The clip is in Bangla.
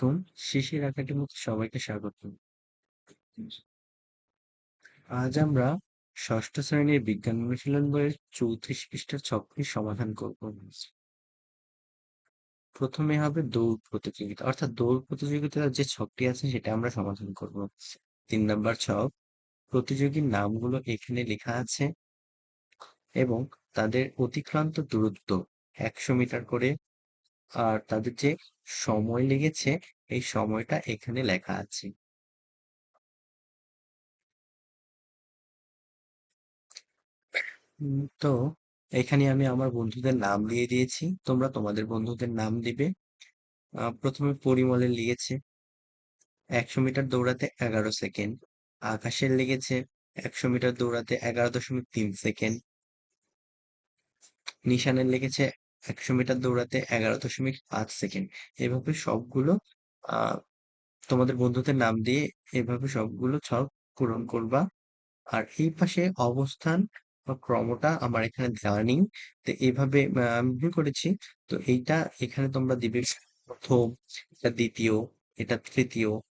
আলাইকুম। শিশির একাডেমিতে সবাইকে স্বাগতম। আজ আমরা ষষ্ঠ শ্রেণির বিজ্ঞান অনুশীলন বইয়ের চৌত্রিশ পৃষ্ঠার ছকটির সমাধান করব। প্রথমে হবে দৌড় প্রতিযোগিতা অর্থাৎ দৌড় প্রতিযোগিতার যে ছকটি আছে সেটা আমরা সমাধান করব। তিন নম্বর ছক, প্রতিযোগীর নামগুলো এখানে লেখা আছে এবং তাদের অতিক্রান্ত দূরত্ব একশো মিটার করে আর তাদের যে সময় লেগেছে, এই সময়টা এখানে লেখা আছে। তো এখানে আমি আমার বন্ধুদের নাম দিয়ে দিয়েছি। তোমরা তোমাদের বন্ধুদের নাম দিবে। প্রথমে পরিমলের লিখেছে, একশো মিটার দৌড়াতে এগারো সেকেন্ড। আকাশের লেগেছে, একশো মিটার দৌড়াতে এগারো দশমিক তিন সেকেন্ড। নিশানের লেগেছে একশো মিটার দৌড়াতে এগারো দশমিক পাঁচ সেকেন্ড। এভাবে সবগুলো তোমাদের বন্ধুদের নাম দিয়ে এভাবে সবগুলো ছক পূরণ করবা। আর এই পাশে অবস্থান বা ক্রমটা আমার এখানে দেওয়া নেই। তো এইভাবে আমি করেছি। তো এইটা এখানে তোমরা দিবে প্রথম, এটা দ্বিতীয়, এটা তৃতীয়